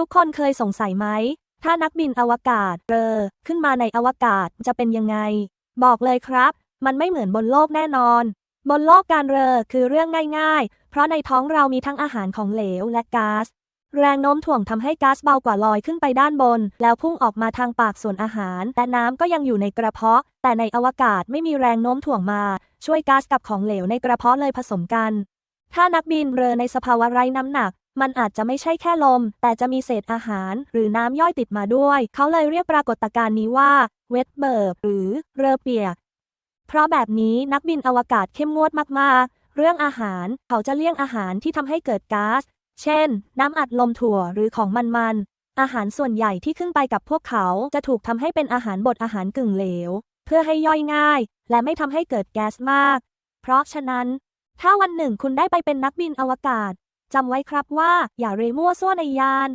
ทุกคนเคยสงสัยไหม ถ้านักบินอวกาศเรอขึ้นมาในอวกาศจะเป็นยังไง บอกเลยครับ มันไม่เหมือนบนโลกแน่นอน บนโลกการเรอคือเรื่องง่าย ๆ เพราะในท้องเรามีทั้งอาหารของเหลวและก๊าซแรงโน้มถ่วงทำให้ก๊าซเบากว่าลอยขึ้นไปด้านบน แล้วพุ่งออกมาทางปากส่วนอาหาร และน้ำก็ยังอยู่ในกระเพาะ แต่ในอวกาศไม่มีแรงโน้มถ่วงมา ช่วยก๊าซกับของเหลวในกระเพาะเลยผสมกัน ถ้านักบินเรือในสภาวะไร้น้ำหนัก มันอาจจะไม่ใช่แค่ลม แต่จะมีเศษอาหาร หรือน้ำย่อยติดมาด้วย เขาเลยเรียกปรากฏการณ์นี้ว่าเวทเบิร์บหรือเรือเปียก เพราะแบบนี้นักบินอวกาศเข้มงวดมากๆ เรื่องอาหารเขาจะเลี่ยงอาหารที่ทำให้เกิดก๊าซ เช่น น้ำอัดลมถั่วหรือของมันๆ อาหารส่วนใหญ่ที่ขึ้นไปกับพวกเขาจะถูกทำให้เป็นอาหารบดอาหารกึ่งเหลว เพื่อให้ย่อยง่าย และไม่ทำให้เกิดแก๊สมาก เพราะฉะนั้น ถ้าวันหนึ่งคุณได้ไปเป็นนักบินอวกาศ จำไว้ครับว่าอย่าเรมั่วซั่วในยาน